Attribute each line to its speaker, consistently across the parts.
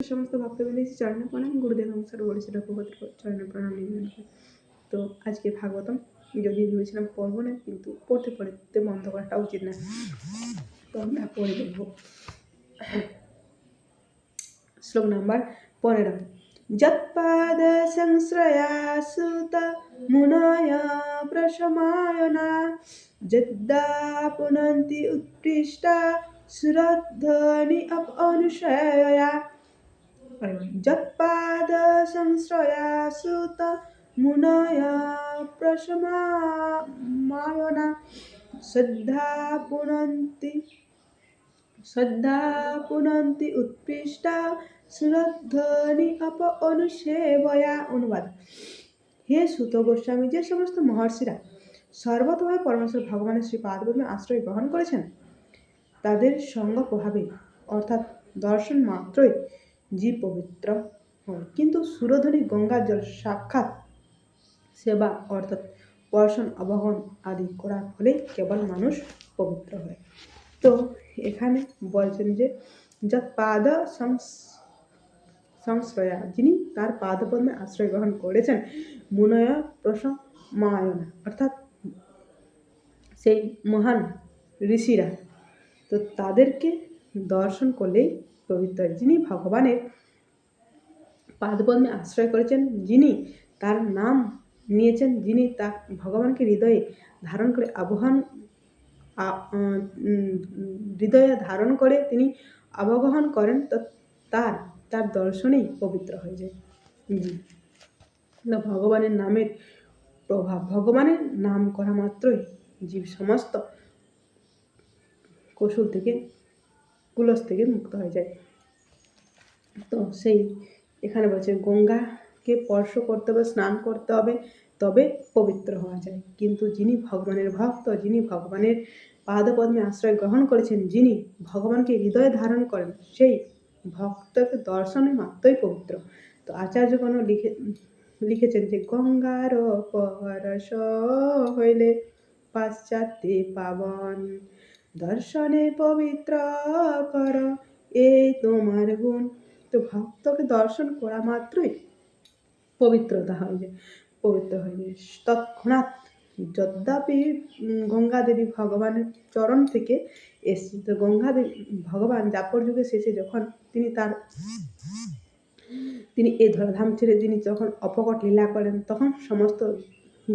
Speaker 1: সমস্ত ভক্তবৃন্দ চরণে প্রণাম গুরুদেব এবং সর্বরি শিলভগত চরণে প্রণাম তো আজকে ভাগবতম যদি ভেবেছিলাম পড়ব না, কিন্তু পড়তে পড়তে বন্ধ করাটা উচিত না। তো আমরা পড়ে দেখব শ্লোক নাম্বার পনেরো। যৎপাদ সংশ্রয়া সুত প্রশমায়না যদ্দা পুনন্তি উৎকৃষ্টা অপ অনুশয়া যৎপাদ সংশ্রয়া সুত মুনয় প্রশমায়না শ্রদ্ধা পুনন্তি শ্রদ্ধা পুনন্তি উৎকৃষ্টা সুরধ্বনি অপ অনুসেবয়া অনুবাদ হে সুত গোস্বামী, যে সমস্ত মহর্ষিরা সর্বতভাবে পরমেশ্বর ভগবানের শ্রী পাদপদ্মে আশ্রয় গ্রহণ করেছেন, তাদের সঙ্গ প্রভাবে অর্থাৎ দর্শন মাত্রই জীব পবিত্র হয়। কিন্তু সুরধ্বনি গঙ্গার জল, সাক্ষাৎ, সেবা অর্থাৎ বর্ষণ অবগণ আদি করার ফলে কেবল মানুষ পবিত্র হয়। তো এখানে বলছেন যে যা পাদ সংশ্রয়া যিনি তার পাদপদ্মে আশ্রয় গ্রহণ করেছেন, মুনয় প্রসমায়না, অর্থাৎ সেই মহান ঋষিরা, তো তাদেরকে দর্শন করলেই পবিত্র যিনি ভগবানের পাদপদ্মে আশ্রয় করেছেন, যিনি তার নাম নিয়েছেন, যিনি তা ভগবানকে হৃদয়ে ধারণ করে আবহান হৃদয়ে ধারণ করে তিনি অবগাহন করেন, তো তার তার দর্শনেই পবিত্র হয়ে যায়। না ভগবানের নামের প্রভাব, ভগবানের নাম করা মাত্রই জীব সমস্ত কৌশল থেকে কুলস থেকে মুক্ত হয়ে যায়। তো সেই এখানে বলছে, গঙ্গাকে স্পর্শ করতে হবে, স্নান করতে হবে, তবে পবিত্র হওয়া যায়। কিন্তু যিনি ভগবানের ভক্ত, যিনি ভগবানের পাদপদ্মে আশ্রয় গ্রহণ করেছেন, যিনি ভগবানকে হৃদয়ে ধারণ করেন, সেই ভক্তকে দর্শনে মাত্রই পবিত্র। তো আচার্যগণ লিখে লিখেছেন যে, গঙ্গার পরশ হইলে পাশ্চাত্যে পাবন দর্শনে পবিত্র কর এই তোমার গুণ। তো ভক্তকে দর্শন করা মাত্রই পবিত্রতা হয়ে যায় পবিত্র হয়ে যায় তৎক্ষণাৎ যদ্যাপি গঙ্গা দেবী ভগবানের চরণ থেকে এসছে তো গঙ্গা দেবী ভগবান দাপর যুগে শেষে যখন তিনি তার তিনি এই ধরাধাম ছেড়ে তিনি যখন অপকট লীলা করেন, তখন সমস্ত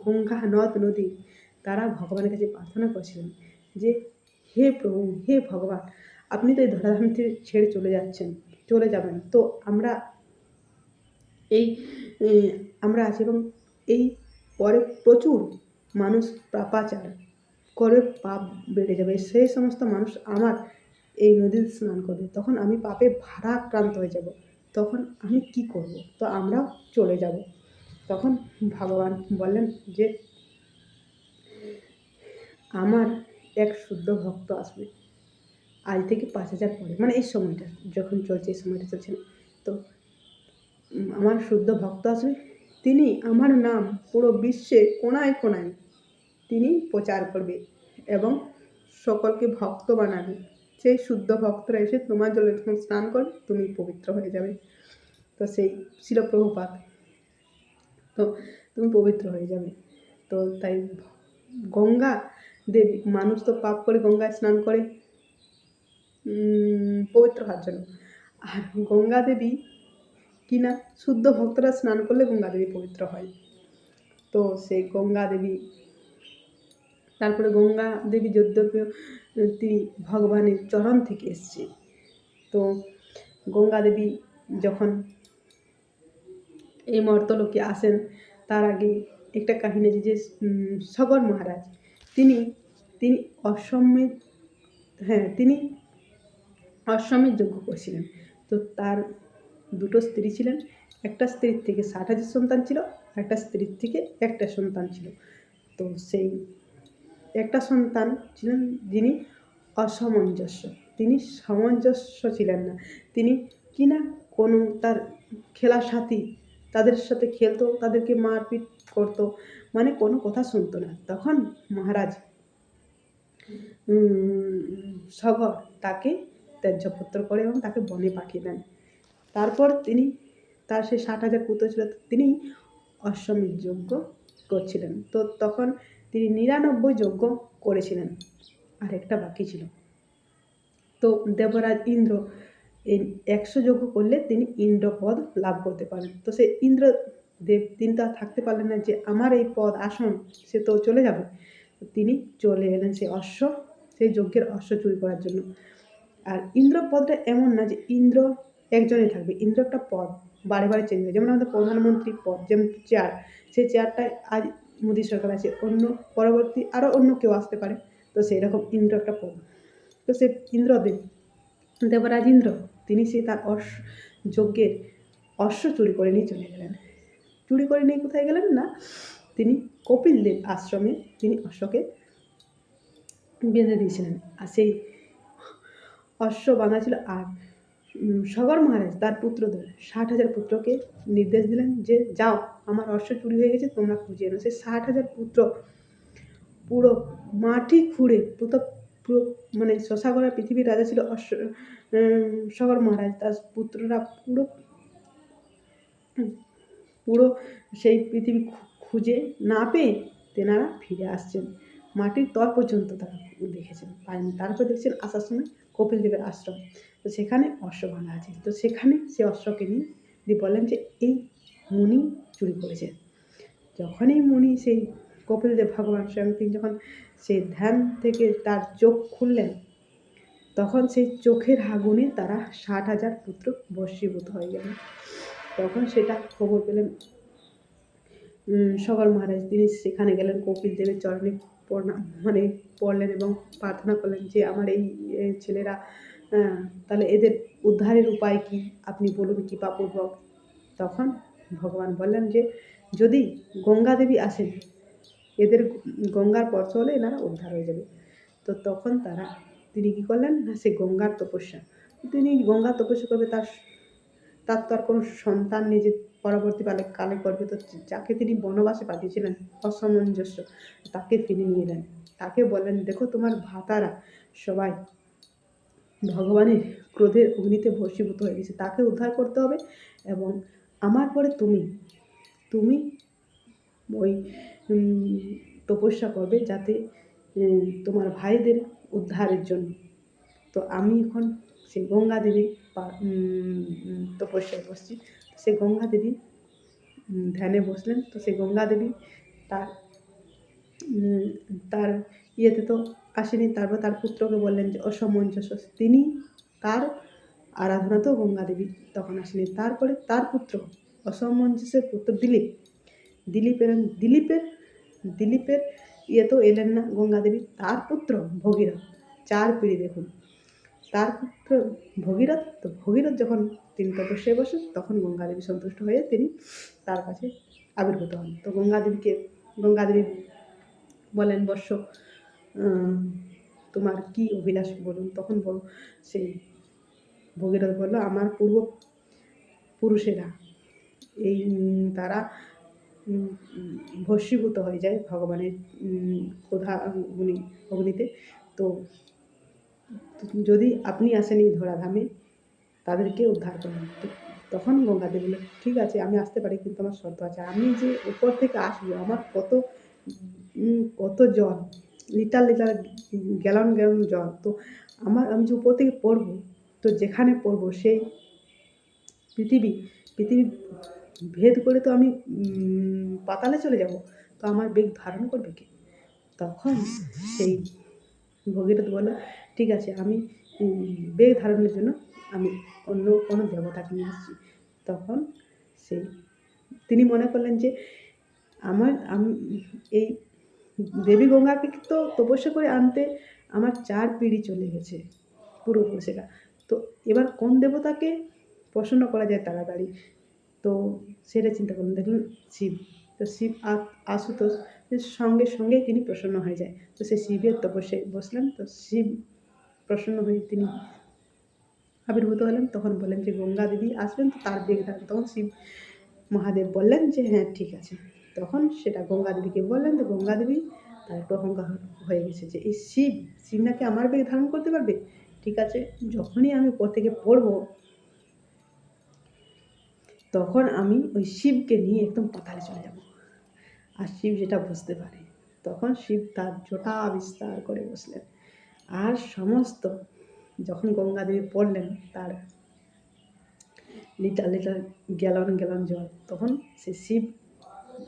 Speaker 1: গঙ্গা নদ নদী তারা ভগবানের কাছে প্রার্থনা করেছিলেন যে হে প্রভু, হে ভগবান, আপনি তো এই ধরাধাম থেকে ছেড়ে চলে যাচ্ছেন, চলে যাবেন। তো আমরা এই আমরা আছি এবং এই পরে প্রচুর মানুষ পাপাচার করে পাপ বেড়ে যাবে। সেই সমস্ত মানুষ আমার এই নদীতে স্নান করবে। তখন আমি পাপে ভারাক্রান্ত হয়ে যাব। তখন আমি কি করব? তো আমরাও চলে যাব। তখন ভগবান বললেন যে, আমার এক শুদ্ধ ভক্ত আসবে। আজ থেকে পাঁচ হাজার পরে মানে এই সময়টা, যখন চলছে এই সময়টা চলছে না। তো আমার শুদ্ধ ভক্ত আসবে। তিনি আমার নাম পুরো বিশ্বে কোনায় কোনায় তিনি প্রচার করবে এবং সকলকে ভক্ত বানাবে। সেই শুদ্ধ ভক্তরা এসে তোমার জলে যখন স্নান করবে, তুমি পবিত্র হয়ে যাবে। তো সেই ছিল প্রভুপাত তো তুমি পবিত্র হয়ে যাবে। তো তাই গঙ্গা দেবী, মানুষ তো পাপ করে গঙ্গায় স্নান করে। পবিত্র হওয়ার জন্য। আর গঙ্গা দেবী কি না শুদ্ধ ভক্তরা স্নান করলে গঙ্গা দেবী পবিত্র হয়। তো সেই গঙ্গা দেবী, তারপরে গঙ্গা দেবী যদ্যপি, তিনি ভগবানের চরণ থেকে এসছে। তো গঙ্গা দেবী যখন এই মর্তলোকে আসেন, তার আগে একটা কাহিনী আছে যে সগর মহারাজ তিনি তিনি অশ্বমেধ হ্যাঁ তিনি অশ্বমেধ যজ্ঞ করেছিলেন তো তার দুটো স্ত্রী ছিলেন। একটা স্ত্রীর থেকে ষাট হাজার সন্তান ছিল একটা স্ত্রীর থেকে একটা সন্তান ছিল। তো সেই একটা সন্তান ছিলেন যিনি অসামঞ্জস্য। তিনি সামঞ্জস্য ছিলেন না। তিনি কিনা কোনো তার খেলা সাথী তাদের সাথে খেলতো, তাদেরকে মারপিট করতো মানে কোনো কথা শুনতো না। তখন মহারাজ সগর তাকে ত্যায্যপুত্র করে এবং তাকে বনে পাঠিয়ে দেন। তারপর তিনি তার সেই ষাট হাজার পুত্র ছিল, তিনি অশ্বমেধ যজ্ঞ করছিলেন। তো তখন তিনি নিরানব্বই যজ্ঞ করেছিলেন। আর একটা বাকি ছিল। তো দেবরাজ ইন্দ্র একশো যজ্ঞ করলে তিনি ইন্দ্র পদ লাভ করতে পারেন। তো সে ইন্দ্র দেব তিনি তো আর থাকতে পারলেন না যে আমার এই পদ আসন, সে তো চলে যাবে। তিনি চলে এলেন সেই অশ্ব, সেই যজ্ঞের অশ্ব চুরি করার জন্য। আর ইন্দ্র পদটা এমন না যে ইন্দ্র একজনই থাকবে। ইন্দ্র একটা পদ, বারে বারে চেঞ্জ হয়। যেমন আমাদের প্রধানমন্ত্রী পদ, যেমন চেয়ার সেই চেয়ারটায় আজ মোদী সরকার আছে। অন্য পরবর্তী আরও অন্য কেউ আসতে পারে। তো সেই রকম ইন্দ্র একটা পদ। তো সে ইন্দ্রদেব, দেবরাজ ইন্দ্র, তিনি সে তার অশ্ব, যজ্ঞের অশ্ব চুরি করে নিয়ে চলে গেলেন। চুরি করে নিয়ে কোথায় গেলেন না, তিনি কপিল দেব আশ্রমে তিনি অশ্বকে বেঁধে দিয়েছিলেন। আর সেই অশ্ব বাঁধা ছিল আর সগর মহারাজ তার পুত্রদের ষাট হাজার পুত্রকে নির্দেশ দিলেন যে, যাও, আমার অশ্ব চুরি হয়ে গেছে, তোমরা খুঁজে এনো। সেই ষাট হাজার পুত্র পুরো মাটি খুঁড়ে পুরো পুরো মানে শশাগড়া পৃথিবীর রাজা ছিল অশ্ব সগর মহারাজ। তার পুত্ররা পুরো পুরো সেই পৃথিবী খুঁজে না পেয়ে তেনারা ফিরে আসছেন। মাটির তল পর্যন্ত তারা দেখেছেন, পায়নি। তারপর দেখছেন আসার সময় কপিল দেবের আশ্রম। তো সেখানে অশ্ব বাঁধা আছে। তো সেখানে সে অশ্বকে নিয়ে দিয়ে বললেন যে, এই মুনি চুরি করেছে। যখনই মুনি সেই কপিলদেব ভগবান স্বয়ং তিনি যখন সেই ধ্যান থেকে তার চোখ খুললেন, তখন সেই চোখের আগুনে তারা ষাট হাজার পুত্র বশীভূত হয়ে গেলেন। তখন সেটা খবর পেলেন সকল মহারাজ। তিনি সেখানে গেলেন, কপিল দেবের চরণে প্রণাম মানে পড়লেন এবং প্রার্থনা করলেন যে, আমার এই ছেলেরা তাহলে এদের উদ্ধারের উপায় কি? আপনি বলুন কৃপাপূর্বক। তখন ভগবান বললেন যে, যদি গঙ্গা দেবী আসেন, এদের গঙ্গার স্পর্শ হলে এনারা উদ্ধার হয়ে যাবে। তো তখন তারা, তিনি কী করলেন? না, সে গঙ্গার তপস্যা। তিনি গঙ্গা তপস্যা করবে, তার তার তো আর কোনো সন্তান নেই যে পরবর্তীকালে কালে করবে। তো যাকে তিনি বনবাসে পাঠিয়েছিলেন অসামঞ্জস্য তাকে ফিরে নিয়ে এলেন। তাকে বললেন দেখো তোমার ভাতারা সবাই ভগবানের ক্রোধের অগ্নিতে ভস্মীভূত হয়ে গেছে। তাকে উদ্ধার করতে হবে এবং আমার পরে তুমি তুমি ওই তপস্যা করবে যাতে তোমার ভাইদের উদ্ধারের জন্য। তো আমি এখন সেই গঙ্গা উম, তপস্যায় বসছি। সে গঙ্গা দেবী ধ্যানে বসলেন। তো সেই গঙ্গা দেবী তার তার ইয়েতে তো আসেনি। তারপর তার পুত্রকে বললেন যে অসমঞ্জস্য তিনি তার আরাধনাতেও গঙ্গা দেবী তখন আসেনি। তারপরে তার পুত্র, অসমঞ্জসের পুত্র দিলীপ, দিলীপের দিলীপের দিলীপের তো এলেন না গঙ্গা দেবী। তার পুত্র ভগীরথ, চার পিঁড়ি দেখুন। তার পুত্র ভগীরথ, তো ভগীরথ যখন তিনি তপস্যায় বসেন, তখন গঙ্গা দেবী সন্তুষ্ট হয়ে তিনি তার কাছে আবির্ভূত হন। তো গঙ্গা দেবীকে গঙ্গা দেবী বলেন, বর্ষ তোমার কি অভিলাষ বলুন? তখন সেই ভগীরথ বলল, আমার পূর্ব পুরুষেরা, এই, তারা ভস্মীভূত হয়ে যায় ভগবানের ক্ষুধা অগ্নি অগ্নিতে। তো যদি আপনি আসেন এই ধরাধামে, তাদেরকে উদ্ধার করুন। তখন গঙ্গাদেব বলল ঠিক আছে, আমি আসতে পারি, কিন্তু আমার শর্ত আছে। আমি যে উপর থেকে আসব, আমার কত কত জল লিটার লিটার গ্যালন গ্যালন জল তো আমার, আমি যে উপর থেকে পড়ব, তো যেখানে পড়ব, সেই পৃথিবী পৃথিবী ভেদ করে তো আমি পাতালে চলে যাব, তো আমার বেগ ধারণ করবে কি? তখন সেই ভগীরথ বলল ঠিক আছে, আমি বেগ ধারণের জন্য আমি অন্য কোনো দেবতাকে নিয়ে আসছি। তখন সেই, তিনি মনে করলেন যে, আমার, আমি, এই দেবী গঙ্গাকে তো তপস্যা করে আনতে আমার চার পিঁড়ি চলে গেছে পূর্বপুরুষেরা তো এবার কোন দেবতাকে প্রসন্ন করা যায় তাড়াতাড়ি? তো সেটা চিন্তা করলেন, দেখলেন শিব। তো শিব আশুতোষ, সঙ্গে সঙ্গে তিনি প্রসন্ন হয়ে যায়। তো সে শিবের তপস্যায় বসলেন, তো শিব প্রসন্ন হয়ে তিনি আবির্ভূত হলেন। তখন বললেন যে, গঙ্গা দেবী আসবেন তো তার বেগ তখন শিব মহাদেব বললেন যে হ্যাঁ ঠিক আছে। তখন সেটা গঙ্গা দেবীকে বললেন তো গঙ্গা দেবী তার একটু অহংকার হয়ে গেছে যে, এই শিব শিব নাকি আমার বেগ ধারণ করতে পারবে? ঠিক আছে, যখনই আমি উপর থেকে পড়ব, তখন আমি ওই শিবকে নিয়ে একদম পাতালে চলে যাব? আর শিব যেটা বুঝতে পারে, তখন শিব তার জোটা বিস্তার করে বসলেন। আর সমস্ত যখন গঙ্গা দেবী পড়লেন তার লিটার লিটার গ্যালন গ্যালন জল তখন সে শিব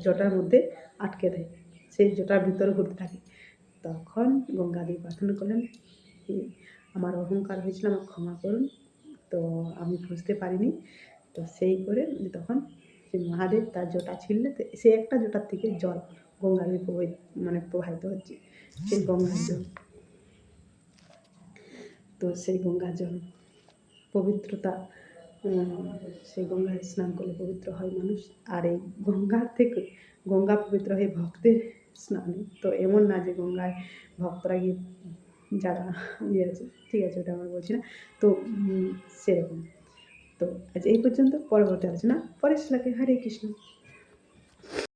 Speaker 1: জটার মধ্যে আটকে দেয়। সেই জটার ভিতরে ঘুরতে থাকে। তখন গঙ্গা দেবী প্রার্থনা করলেন "হে, আমার অহংকার হয়েছিল আমার ক্ষমা করুন। তো আমি বুঝতে পারিনি। তো সেই করে তখন সেই মহাদেব তার জটা ছিঁড়লে তো সেই একটা জটার থেকে জল গঙ্গা দেবী প্রবাহিত মানে প্রবাহিত হচ্ছে। সেই গঙ্গার জল। তো সেই গঙ্গা জল, পবিত্রতা সেই গঙ্গায় স্নান করলে পবিত্র হয় মানুষ। আর এই গঙ্গার থেকে, গঙ্গা পবিত্র হয় ভক্তের স্নানে, তো এমন না যে গঙ্গায় ভক্তরা গিয়ে যারা ইয়ে আছে, ঠিক আছে, ওটা আমরা বলছি না, তো সেরকম। তো আজ এই পর্যন্ত, পরবর্তী আলোচনা, পরের শ্লোকে। হরে কৃষ্ণ।